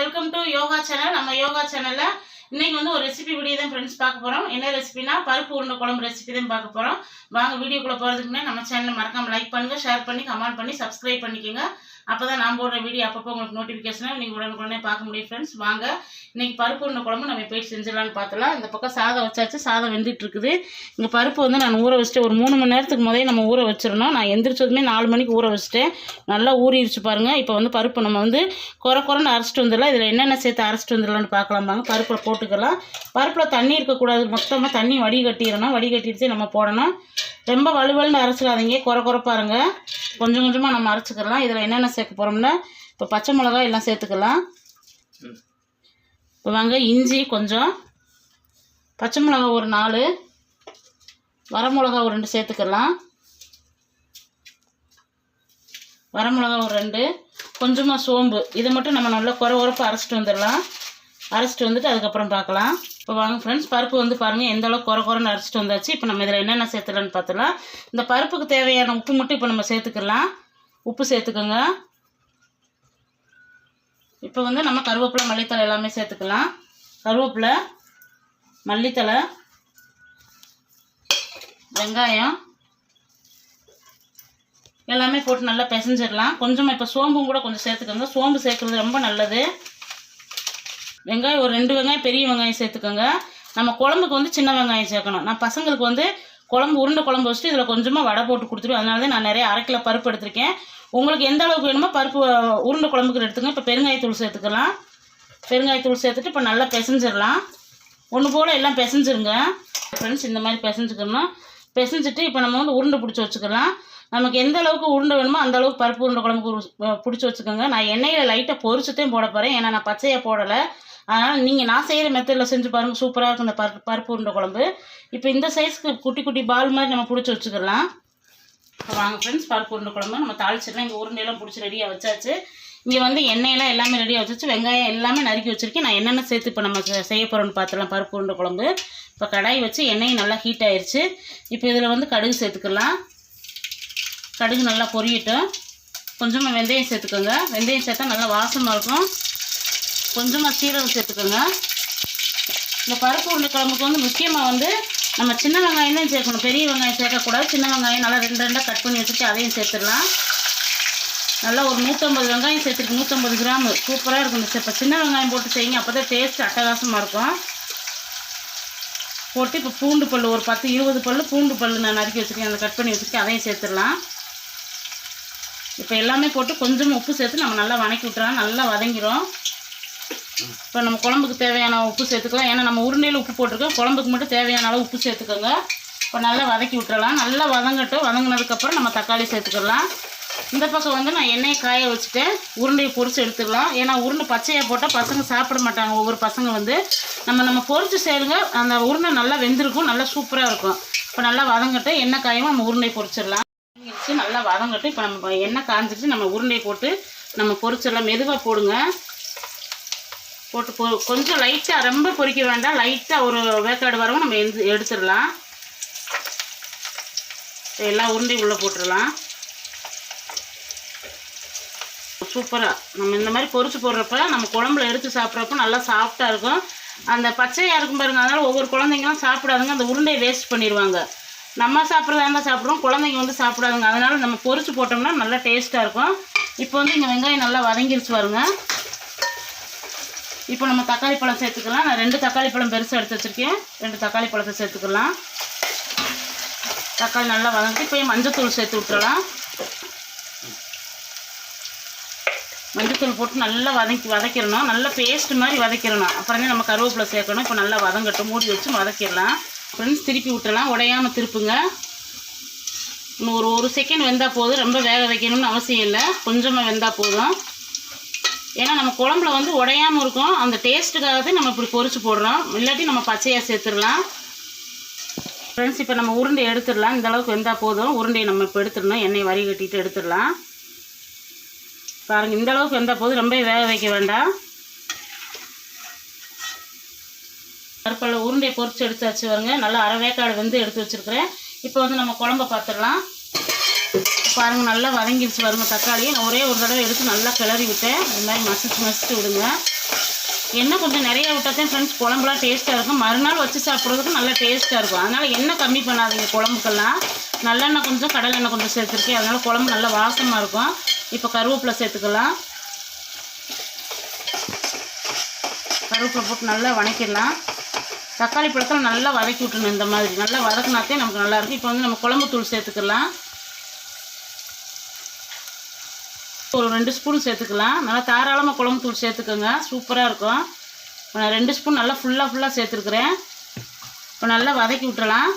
Welcome to yoga channel. நம்ம யோகா சேனல்ல இன்னைக்கு வந்து ஒரு ரெசிபி வீடியோ தான் ஃப்ரெண்ட்ஸ் பார்க்க போறோம். என்ன ரெசிபினா பருப்பு உருண்டை குழம்பு ரெசிபி தான் பார்க்க போறோம். வாங்க வீடியோக்குள்ள போறதுக்குமே நம்ம சேனலை மறக்காம லைக் பண்ணுங்க ஷேர் பண்ணி கமெண்ட் பண்ணி சப்ஸ்கிரைப் பண்ணிக்கோங்க. அப்பதான் நான் போடுற வீடியோ அப்பப்போ உங்களுக்கு நோட்டிஃபிகேஷனாக நீங்கள் உடனுக்குடனே பார்க்க முடியும் ஃப்ரெண்ட்ஸ் வாங்க இன்றைக்கி பருப்பு உருண்டை குழம்பு நம்ம போய் செஞ்சிடலாம்னு பார்த்தலாம் இந்த பக்கம் சாதம் வச்சாச்சு சாதம் வெந்துட்டு இருக்குது இங்கே பருப்பு வந்து நான் ஊற வச்சுட்டு ஒரு மூணு மணி நேரத்துக்கு முதலே நம்ம ஊற வச்சிடணும். நான் எந்திரிச்சதுமே நாலு மணிக்கு ஊற வச்சுட்டேன். நல்லா ஊறிடுச்சு பாருங்கள் இப்போ வந்து பருப்பு நம்ம வந்து குறை குறைன்னு அரைச்சிட்டு வந்துடலாம். இதில் என்னென்ன சேர்த்து அரைச்சிட்டு வந்துடலாம்னு பார்க்கலாம் வாங்க. பருப்பில் போட்டுக்கலாம். பருப்பில் தண்ணி இருக்கக்கூடாது. மொத்தமாக தண்ணி வடிகட்டிடணும். வடிகட்டிடுச்சு நம்ம போடணும். ரொம்ப வலுவலுன்னு அரைச்சிடாதீங்க. குறை குறைப்பாருங்க கொஞ்சம் கொஞ்சமாக நம்ம அரைச்சிக்கலாம். இதில் என்னென்ன சேர்க்க போகிறோம்னா இப்போ பச்சை மிளகாய் எல்லாம் சேர்த்துக்கலாம். இப்போ வாங்க இஞ்சி கொஞ்சம். பச்சை மிளகாய் ஒரு நாலு. வரமிளகா ஒரு ரெண்டு சேர்த்துக்கலாம். வரமிளகா ஒரு ரெண்டு. கொஞ்சமாக சோம்பு. இதை மட்டும் நம்ம நல்லா குறை உரப்பு அரைச்சிட்டு வந்துடலாம். அரைச்சிட்டு வந்துட்டு அதுக்கப்புறம் பார்க்கலாம். இப்போ வாங்க ஃப்ரெண்ட்ஸ் பருப்பு வந்து பாருங்கள் எந்த அளவுக்கு குறை குறைன்னு அரைச்சிட்டு வந்தாச்சு. இப்போ நம்ம இதில் என்னென்ன சேர்த்துலான்னு பார்த்துலாம் இந்த பருப்புக்கு தேவையான உப்பு மட்டும் இப்போ நம்ம சேர்த்துக்கலாம். உப்பு சேர்த்துக்கோங்க. இப்போ வந்து நம்ம கருவேப்பிலை மல்லித்தலை எல்லாமே சேர்த்துக்கலாம். கருவேப்பிலை மல்லித்தலை வெங்காயம் எல்லாமே போட்டு நல்லா பிசைஞ்சிடலாம். கொஞ்சமாக இப்போ சோம்பும் கூட கொஞ்சம் சேர்த்துக்கோங்க. சோம்பு சேர்க்குறது ரொம்ப நல்லது. வெங்காயம் ஒரு ரெண்டு வெங்காயம் பெரிய வெங்காயம் சேர்த்துக்கோங்க. நம்ம குழம்புக்கு வந்து சின்ன வெங்காயம் சேர்க்கணும். நான் பசங்களுக்கு வந்து குழம்பு உருண்டை குழம்பு வச்சுட்டு இதில் கொஞ்சமாக வடை போட்டு கொடுத்துருவேன். அதனால தான் நான் நிறைய அரை கிலோ பருப்பு எடுத்திருக்கேன். உங்களுக்கு எந்த அளவுக்கு வேணுமோ பருப்பு உருண்டை குழம்புக்கு எடுத்துங்க இப்போ பெருங்காயத்தூள் சேர்த்துக்கலாம். பெருங்காயத்தூள் சேர்த்துட்டு இப்போ நல்லா பிசைஞ்சிடலாம். ஒன்று போல் எல்லாம் பிசைஞ்சிருங்க. ஃப்ரெண்ட்ஸ் இந்த மாதிரி பிசைஞ்சுக்கணும் பிசைஞ்சிட்டு இப்போ நம்ம வந்து உருண்டை பிடிச்சி வச்சுக்கலாம். நமக்கு எந்த அளவுக்கு உருண்டை வேணுமோ அந்த அளவுக்கு பருப்பு உருண்டை குழம்புக்கு பிடிச்சி வச்சுக்கோங்க. நான் எண்ணெயில் லைட்டாக பொரிச்சுட்டையும் போட போகிறேன் ஏன்னா நான் பச்சையாக போடலை. அதனால் நீங்கள் நான் செய்கிற மெத்தடில் செஞ்சு பாருங்கள் சூப்பராக இருக்கும் இந்த பருப்பு பருப்பு உருண்டை குழம்பு. இப்போ இந்த சைஸ்க்கு குட்டி குட்டி பால் மாதிரி நம்ம பிடிச்சி வச்சுக்கலாம். வாங்க ஃப்ரெண்ட்ஸ் பருப்பு உருண்டை குழம்பு. நம்ம தாளிச்சிடலாம் இங்கே உருண்டையெல்லாம் பிடிச்சி ரெடியாக வச்சாச்சு. இங்கே வந்து எண்ணெயெல்லாம் எல்லாமே ரெடியாக வச்சாச்சு. வெங்காயம் எல்லாமே நறுக்கி வச்சுருக்கேன். நான் என்னென்ன சேர்த்து இப்போ நம்ம செய்ய போகிறோம்னு பார்த்துலாம் பருப்பு உருண்டை குழம்பு. இப்போ கடாய் வச்சு எண்ணெயும் நல்லா ஹீட் ஆயிடுச்சு இப்போ இதில் வந்து கடுகு சேர்த்துக்கலாம். கடுகு நல்லா பொரியட்டும். கொஞ்சமாக வெந்தயம் சேர்த்துக்கோங்க. வெந்தயம் சேர்த்தா நல்லா வாசமாக இருக்கும். கொஞ்சமாக சீரகம் சேர்த்துக்கோங்க. இந்த பருப்பு உருண்டை குழம்புக்கு வந்து முக்கியமாக வந்து நம்ம சின்ன வெங்காயம் தான் சேர்க்கணும். பெரிய வெங்காயம் சேர்க்கக்கூடாது. சின்ன வெங்காயம் நல்லா ரெண்டு ரெண்டாக கட் பண்ணி வச்சுட்டு அதையும் சேர்த்துடலாம். நல்லா ஒரு நூற்றம்பது வெங்காயம் சேர்த்துருக்கு. நூற்றம்பது கிராம். சூப்பராக இருக்கும் இப்போ சின்ன வெங்காயம் போட்டு செய்யுங்க. அப்போ தான் டேஸ்ட் அட்டகாசமாக இருக்கும். போட்டு இப்போ பூண்டு பல் ஒரு பத்து இருபது பல் பூண்டு பல் நான் நறுக்கி வச்சுருக்கேன். அதை கட் பண்ணி வச்சுருக்கேன். அதையும் சேர்த்துடலாம். இப்போ எல்லாமே போட்டு கொஞ்சம் உப்பு சேர்த்து நம்ம நல்லா வதக்கி விட்டுறோம் நல்லா வதங்கிடும் இப்போ நம்ம குழம்புக்கு தேவையான உப்பு சேர்த்துக்கலாம். ஏன்னா நம்ம உருண்டையில் உப்பு போட்டிருக்கோம். குழம்புக்கு மட்டும் தேவையான அளவு உப்பு சேர்த்துக்கோங்க. இப்போ நல்லா வதக்கி விட்டுறலாம். நல்லா வதங்கட்டும். வதங்கினதுக்கப்புறம் நம்ம தக்காளி சேர்த்துக்கலாம். இந்த பக்கம் வந்து நான் எண்ணெயை காய வச்சுட்டேன் உருண்டையை பொறிச்சு எடுத்துக்கலாம். ஏன்னா உருண்டை பச்சையாக போட்டால் பசங்க சாப்பிட மாட்டாங்க. ஒவ்வொரு பசங்க வந்து நம்ம நம்ம பொறிச்சு செய்யுங்க. அந்த உருண்டை நல்லா வெந்திருக்கும். நல்லா சூப்பராக இருக்கும். இப்போ நல்லா வதங்கட்டும். எண்ணெய் காயவும் நம்ம உருண்டை பொரிச்சிடலாம். நல்லா வதங்கட்டும். இப்போ நம்ம எண்ணெய் காய்ஞ்சிருச்சு நம்ம உருண்டையை போட்டு நம்ம பொறிச்சிடலாம் மெதுவாக போடுங்க. போட்டு பொ கொஞ்சம் லைட்டாக ரொம்ப பொறிக்க வேண்டாம். லைட்டாக ஒரு வேக்காடு வரவும் நம்ம எந்த எடுத்துடலாம். எல்லாம் எல்லா உருண்டையும் உள்ளே போட்டுடலாம். சூப்பராக நம்ம இந்த மாதிரி பொறிச்சு போடுறப்ப நம்ம குழம்புல எடுத்து சாப்பிட்றப்ப நல்லா சாஃப்டாக இருக்கும். அந்த பச்சையாக இருக்கும் பாருங்க அதனால் ஒவ்வொரு குழந்தைங்களும் சாப்பிடாதுங்க. அந்த உருண்டையை வேஸ்ட் பண்ணிடுவாங்க. நம்ம சாப்பிட்றதா இருந்தால் சாப்பிடுவோம் குழந்தைங்க வந்து சாப்பிடாதுங்க. அதனால் நம்ம பொறிச்சு போட்டோம்னா நல்லா டேஸ்ட்டாக இருக்கும். இப்போ வந்து இங்கே வெங்காயம் நல்லா வதங்கிருச்சு பாருங்க. இப்போ நம்ம தக்காளி பழம் சேர்த்துக்கலாம். நான் ரெண்டு தக்காளி பழம் பெருசாக எடுத்து வச்சுருக்கேன். ரெண்டு தக்காளி பழத்தை சேர்த்துக்கலாம். தக்காளி நல்லா வதங்கி இப்போ மஞ்சத்தூள் சேர்த்து விட்டுறலாம். மஞ்சத்தூள் போட்டு நல்லா வதக்கி வதக்கிடணும். நல்லா பேஸ்ட் மாதிரி வதக்கிடணும். அப்புறமே நம்ம கருவேப்பிலை சேர்க்கணும். இப்போ நல்லா வதங்கட்டும். மூடி வச்சு வதக்கிடலாம். ஃப்ரெண்ட்ஸ் திருப்பி விட்டுறலாம். உடையாம திருப்புங்க. இன்னும் ஒரு ஒரு செகண்ட் வெந்தால் போதும். ரொம்ப வேக வைக்கணும்னு அவசியம் இல்லை. கொஞ்சமாக வெந்தால் போதும். ஏன்னா நம்ம குழம்புல வந்து உடையாமல் இருக்கும். அந்த டேஸ்ட்டுக்காக தான் நம்ம இப்படி பொறிச்சு போடுறோம். இல்லாட்டி நம்ம பச்சையாக சேர்த்துடலாம். ஃப்ரெண்ட்ஸ் இப்போ நம்ம உருண்டை எடுத்துடலாம். இந்த அளவுக்கு வெந்தால் போதும். உருண்டையை நம்ம இப்போ எடுத்துடணும். எண்ணெய் வரி கட்டிட்டு எடுத்துடலாம். பாருங்கள் இந்த அளவுக்கு வெந்தால் போதும். ரொம்ப வேக வைக்க வேண்டாம். பருப்பில் உருண்டையை பொறிச்சு எடுத்து வச்சு வருங்க நல்லா அரை வேக்காடு வந்து எடுத்து வச்சுருக்கிறேன். இப்போ வந்து நம்ம குழம்ப பார்த்துடலாம். பாருங்கள் நல்லா வதங்கிடுச்சு பாருங்கள் தக்காளி. நான் ஒரே ஒரு தடவை எடுத்து நல்லா கிளறி விட்டேன். அது மாதிரி மசிச்சு மசிச்சு விடுங்க. எண்ணெய் கொஞ்சம் நிறைய விட்டாதான் ஃப்ரெண்ட்ஸ் குழம்புலாம் டேஸ்ட்டாக இருக்கும். மறுநாள் வச்சு சாப்பிட்றதுக்கு நல்லா டேஸ்ட்டாக இருக்கும். அதனால் எண்ணெய் கம்மி பண்ணாதீங்க குழம்புக்கெல்லாம். நல்லெண்ணெய் கொஞ்சம் கடலெண்ணெய் கொஞ்சம் சேர்த்துருக்கேன். அதனால் குழம்பு நல்லா வாசமாக இருக்கும். இப்போ கருவேப்பிலை சேர்த்துக்கலாம். கருவேப்பிலை போட்டு நல்லா வணக்கிடலாம். தக்காளி பழத்தில் நல்லா வதக்கி விட்டுணும் இந்த மாதிரி. நல்லா வதக்கினாத்தே நமக்கு நல்லாயிருக்கும் இப்போ வந்து நம்ம குழம்பு தூள் சேர்த்துக்கலாம். ஒரு ரெண்டு ஸ்பூன் சேர்த்துக்கலாம். நல்லா தாராளமாக குழம்பு தூள் சேர்த்துக்கோங்க. சூப்பராக இருக்கும். இப்போ நான் ரெண்டு ஸ்பூன் நல்லா ஃபுல்லாக ஃபுல்லாக சேர்த்துருக்குறேன். இப்போ நல்லா வதக்கி விட்டுலாம்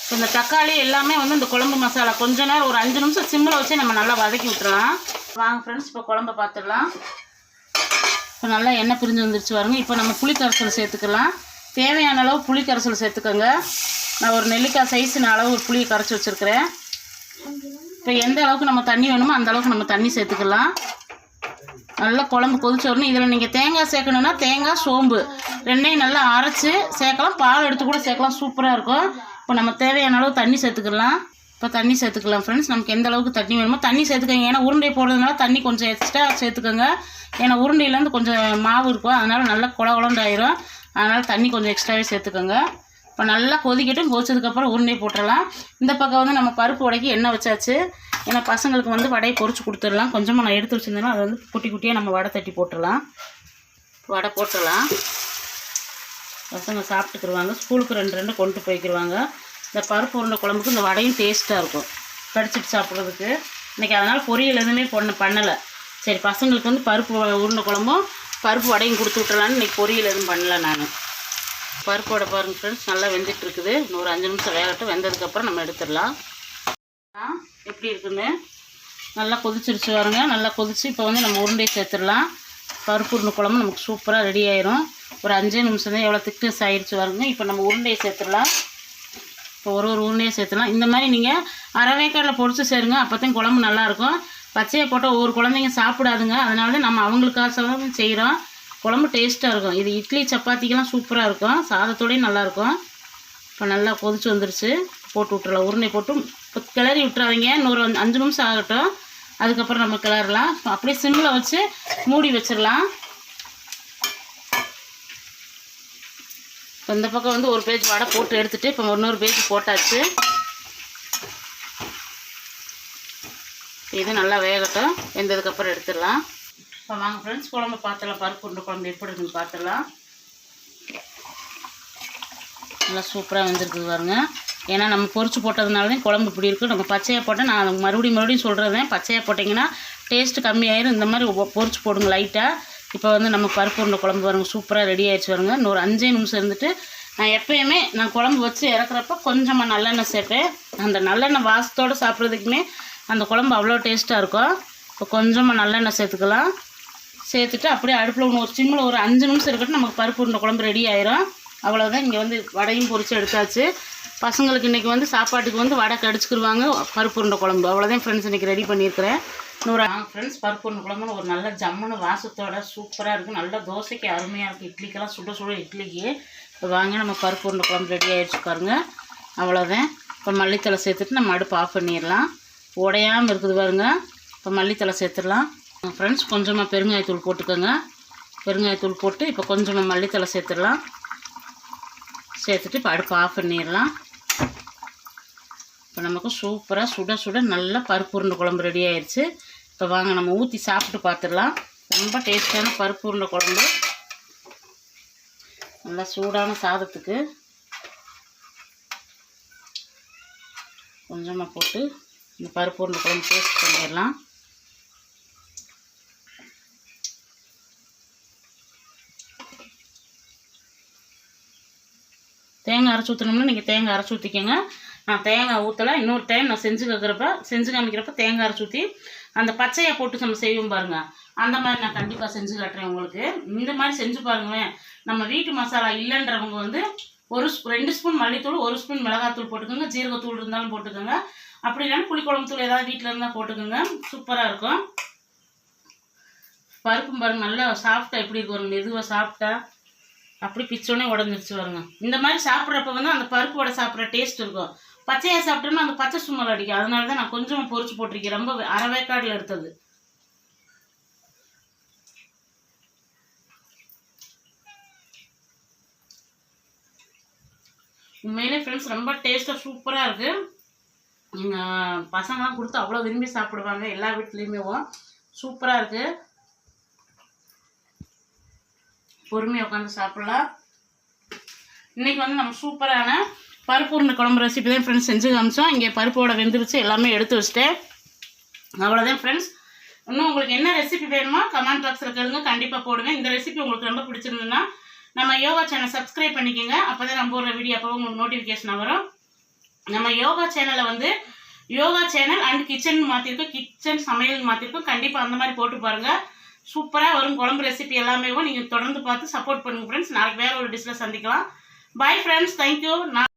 இப்போ இந்த தக்காளி எல்லாமே வந்து இந்த குழம்பு மசாலா கொஞ்ச நேரம் ஒரு அஞ்சு நிமிஷம் சிம்மில் வச்சு நம்ம நல்லா வதக்கி விட்டுறலாம். வாங்க ஃப்ரெண்ட்ஸ் இப்போ குழம்ப பார்த்துடலாம். இப்போ நல்லா எண்ணெய் பிரிஞ்சு வந்துருச்சு பாருங்க. இப்போ நம்ம புளி கரைசல் சேர்த்துக்கலாம். தேவையான அளவு புளி கரைசல் சேர்த்துக்கோங்க. நான் ஒரு நெல்லிக்காய் சைஸ் நான் அளவு ஒரு புளியை கரைச்சி வச்சுருக்கிறேன். இப்போ எந்த அளவுக்கு நம்ம தண்ணி வேணுமோ அந்த அளவுக்கு நம்ம தண்ணி சேர்த்துக்கலாம். நல்லா குழம்பு கொதிச்சு வரணும் இதில் நீங்கள் தேங்காய் சேர்க்கணுன்னா தேங்காய் சோம்பு ரெண்டையும் நல்லா அரைச்சி சேர்க்கலாம். பால் எடுத்து கூட சேர்க்கலாம். சூப்பராக இருக்கும். இப்போ நம்ம தேவையான அளவு தண்ணி சேர்த்துக்கலாம். இப்போ தண்ணி சேர்த்துக்கலாம் ஃப்ரெண்ட்ஸ் நமக்கு எந்த அளவுக்கு தண்ணி வேணுமோ தண்ணி சேர்த்துக்கோங்க. ஏன்னா உருண்டை போடுறதுனால தண்ணி கொஞ்சம் எக்ஸ்ட்ரா சேர்த்துக்கோங்க. ஏன்னா உருண்டையிலேருந்து கொஞ்சம் மாவு இருக்கும். அதனால் நல்லா குழ குழந்தாயிரும் அதனால் தண்ணி கொஞ்சம் எக்ஸ்ட்ராவே சேர்த்துக்கோங்க. இப்போ நல்லா கொதிக்கட்டும் கொதிச்சதுக்கப்புறம் உருண்டை போட்டுடலாம் இந்த பக்கம் வந்து நம்ம பருப்பு உடைக்கி எண்ணெய் வச்சாச்சு. ஏன்னா பசங்களுக்கு வந்து வடையை பொறிச்சு கொடுத்துடலாம். கொஞ்சமாக நான் எடுத்து வச்சுருந்தேன்னா அதை வந்து குட்டி குட்டியாக நம்ம வடை தட்டி போட்டுடலாம். வடை போட்டுடலாம். பசங்க சாப்பிட்டுக்குருவாங்க. ஸ்கூலுக்கு ரெண்டு ரெண்டு கொண்டு போய்க்கிருவாங்க. இந்த பருப்பு உருண்டை குழம்புக்கு இந்த வடையும் டேஸ்ட்டாக இருக்கும். கடிச்சிட்டு சாப்பிட்றதுக்கு. இன்றைக்கி அதனால் பொரியல் எதுவுமே பொண்ணு பண்ணலை. சரி பசங்களுக்கு வந்து பருப்பு உருண்டை குழம்பும் பருப்பு வடையும் கொடுத்து விட்டுலான்னு இன்றைக்கி பொரியல் எதுவும் பண்ணல நான். பருப்போட பாருங்கள் ஃப்ரெண்ட்ஸ் நல்லா வெந்துட்டு இருக்குது இன்னும் ஒரு அஞ்சு நிமிஷம் வேகட்டும். வெந்ததுக்கப்புறம் நம்ம எடுத்துடலாம். ஆ, எப்படி இருக்குன்னு? நல்லா கொதிச்சிருச்சு பாருங்க. நல்லா கொதிச்சு இப்போ வந்து நம்ம உருண்டை சேர்த்துடலாம். பருப்பு உருண்டை குழம்பு நமக்கு சூப்பராக ரெடி ஆயிரும். ஒரு அஞ்சே நிமிஷம் தான் எவ்வளோ திக்னஸ் ஆயிடுச்சு பாருங்க. இப்போ நம்ம உருண்டையை சேர்த்துடலாம். இப்போ ஒரு ஒரு உருண்டையை சேர்த்துலாம் இந்த மாதிரி நீங்கள் அரவேக்காடில் பொடிச்சு சேருங்க. அப்போ தான் குழம்பு நல்லாயிருக்கும் பச்சையை போட்டால் ஒவ்வொரு குழந்தைங்க சாப்பிடாதுங்க. அதனால நம்ம அவங்களுக்காக தான் செய்கிறோம் குழம்பு டேஸ்ட்டாக இருக்கும். இது இட்லி சப்பாத்திக்கெலாம் சூப்பராக இருக்கும். சாதத்தோடயும் நல்லாயிருக்கும். இப்போ நல்லா கொதிச்சு வந்துருச்சு. போட்டு விட்டுறலாம். உருண்டை போட்டு இப்போ கிளறி விட்டுறாதீங்க. இன்னொரு அஞ்சு- நிமிஷம் ஆகட்டும். அதுக்கப்புறம் நம்ம கிளறலாம். அப்படியே சிம்மில் வச்சு மூடி வச்சிடலாம். இப்போ இந்த பக்கம் வந்து ஒரு பேஜ் வடை போட்டு எடுத்துட்டு இப்போ இன்னொரு பேஜ் போட்டாச்சு. இது நல்லா வேகட்டும். வெந்ததுக்கப்புறம் எடுத்துடலாம். இப்போ வாங்க ஃப்ரெண்ட்ஸ் குழம்பு பார்த்துலாம் பருப்பு உருண்டை குழம்பு எப்படி இருக்குன்னு பார்த்துடலாம் நல்லா சூப்பராக வந்துருக்குது பாருங்க. ஏன்னா நம்ம பொறிச்சு போட்டதுனால தான் குழம்பு இப்படி இருக்குது நம்ம பச்சையாக போட்டால் நான் மறுபடியும் மறுபடியும் சொல்கிறேன் பச்சையாக போட்டிங்கன்னா டேஸ்ட்டு கம்மியாயிரும். இந்த மாதிரி பொறிச்சு போடுங்க லைட்டாக இப்போ வந்து நம்ம பருப்பு உருண்டை குழம்பு வருங்க சூப்பராக ரெடி ஆகிடுச்சு வருங்க இன்னொரு அஞ்சே நிமிஷம் இருந்துட்டு நான் எப்பயுமே நான் குழம்பு வச்சு இறக்குறப்ப கொஞ்சமாக நல்லெண்ணெய் சேர்ப்பேன். அந்த நல்லெண்ணெய் வாசத்தோடு சாப்பிட்றதுக்குமே அந்த குழம்பு அவ்வளோ டேஸ்ட்டாக இருக்கும். இப்போ கொஞ்சமாக நல்லெண்ணெய் சேர்த்துக்கலாம். சேர்த்துட்டு அப்படியே அடுப்பில் ஒன்று ஒரு சிம்மில் ஒரு அஞ்சு நிமிஷம் இருக்கட்டும் நமக்கு பருப்பு உருண்டை குழம்பு ரெடி ஆயிரும். அவ்வளோதான் இங்கே வந்து வடையும் பொரித்து எடுத்தாச்சு. பசங்களுக்கு இன்றைக்கி வந்து சாப்பாட்டுக்கு வந்து வடை கடிச்சுக்கிருவாங்க. பருப்பு உருண்டை குழம்பு. அவ்வளோதான் ஃப்ரெண்ட்ஸ் இன்றைக்கி ரெடி பண்ணியிருக்கிறேன். இன்னொரு ஃப்ரெண்ட்ஸ் பருப்பு உருண்டை குழம்புன்னு ஒரு நல்ல ஜம்முன்னு வாசத்தோட சூப்பராக இருக்கும் நல்ல தோசைக்கு அருமையாக இருக்கும் இட்லிக்கெல்லாம் சுட சுட இட்லிக்கு. இப்போ வாங்க நம்ம பருப்பு உருண்டை குழம்பு ரெடி ஆகிடுச்சு பாருங்க. அவ்வளோதான் இப்போ மல்லித்தலை சேர்த்துட்டு நம்ம அடுப்பு ஆஃப் பண்ணிடலாம். உடையாமல் இருக்குது பாருங்க. இப்போ மல்லித்தலை சேர்த்துடலாம். ஃப்ரெண்ட்ஸ் கொஞ்சமாக பெருங்காயத்தூள் போட்டுக்கோங்க. பெருங்காயத்தூள் போட்டு இப்போ கொஞ்சமாக மல்லித்தலை சேர்த்துடலாம். சேர்த்துட்டு இப்போ அடுப்பு ஆஃப் பண்ணிடலாம். இப்போ நமக்கு சூப்பராக சுட சுட நல்லா பருப்பு உருண்டை குழம்பு ரெடி ஆயிடுச்சு இப்போ வாங்க நம்ம ஊற்றி சாப்பிட்டு பார்த்துடலாம் ரொம்ப டேஸ்டான பருப்பு உருண்டை குழம்பு. நல்லா சூடான சாதத்துக்கு கொஞ்சமாக போட்டு இந்த பருப்பு உருண்டை குழம்பு டேஸ்ட் பண்ணிடலாம். தேங்காய் அரைச்சி ஊற்றணும்னா நீங்கள் தேங்காய் அரைச்சி ஊற்றிக்கோங்க நான் தேங்காய் ஊற்றலை இன்னொரு டைம் நான் செஞ்சு கேட்குறப்ப செஞ்சு காமிக்கிறப்ப தேங்காய் அரைச்சி ஊற்றி அந்த பச்சையை போட்டு நம்ம செய்வோம் பாருங்கள் அந்த மாதிரி நான் கண்டிப்பாக செஞ்சு காட்டுறேன் உங்களுக்கு. இந்த மாதிரி செஞ்சு பாருங்களேன். நம்ம வீட்டு மசாலா இல்லைன்றவங்க வந்து ஒரு ரெண்டு ஸ்பூன் மல்லித்தூள் ஒரு ஸ்பூன் மிளகாத்தூள் போட்டுக்கோங்க. ஜீரகத்தூள் இருந்தாலும் போட்டுக்கோங்க. அப்படி இல்லைன்னா புளிக்குழம்பு தூள் ஏதாவது வீட்டில் இருந்தால் போட்டுக்கோங்க. சூப்பராக இருக்கும். பருப்பும் பாருங்க நல்லா சாஃப்டாக எப்படி இருக்கும் மெதுவாக சாஃப்டாக அப்படி பிச்சோடனே உடஞ்சிருச்சு வருங்க இந்த மாதிரி சாப்பிட்றப்ப வந்து அந்த பருப்பு வடை சாப்பிட்ற டேஸ்ட் இருக்கும். பச்சையாக சாப்பிட்டோம்னா அந்த பச்சை சுமல் அடிக்கும். அதனால தான் நான் கொஞ்சம் பொறிச்சு போட்டிருக்கேன். ரொம்ப அரைவேக்காடில் எடுத்தது. உண்மையிலே ஃப்ரெண்ட்ஸ் ரொம்ப டேஸ்ட்டாக சூப்பராக இருக்குது எங்கள் பசங்களாம் கொடுத்து அவ்வளோ விரும்பி சாப்பிடுவாங்க. எல்லா வீட்லேயுமே சூப்பராக இருக்குது பொறுமையாக உட்காந்து சாப்பிட்லாம். இன்றைக்கி வந்து நம்ம சூப்பரான பருப்பு உருண்டை குழம்பு ரெசிபி தான் ஃப்ரெண்ட்ஸ் செஞ்சு காமிச்சோம். இங்கே பருப்போட வெந்துருச்சு எல்லாமே எடுத்து வச்சுட்டேன். அவ்வளோதான் ஃப்ரெண்ட்ஸ் இன்னும் உங்களுக்கு என்ன ரெசிபி வேணுமோ கமெண்ட் பாக்ஸில் கேளுங்க. கண்டிப்பாக போடுவேன் இந்த ரெசிபி உங்களுக்கு ரொம்ப பிடிச்சிருந்ததுன்னா நம்ம யோகா சேனல் சப்ஸ்கிரைப் பண்ணிக்கோங்க. அப்போ தான் நம்ம போடுற வீடியோ அப்போ உங்களுக்கு நோட்டிஃபிகேஷன் வரும். நம்ம யோகா சேனலை வந்து யோகா சேனல் அண்ட் கிச்சன் மாற்றிருக்கோம் கிச்சன் சமையல் மாற்றிருக்கோம் கண்டிப்பாக அந்த மாதிரி போட்டு பாருங்கள் சூப்பராக வரும் குழம்பு ரெசிபி எல்லாமே நீங்கள் தொடர்ந்து பார்த்து சப்போர்ட் பண்ணுங்கள் ஃப்ரெண்ட்ஸ் நாளைக்கு வேற ஒரு டிஷ்ஷில் சந்திக்கலாம். பாய் ஃப்ரெண்ட்ஸ் தேங்க்யூ நான்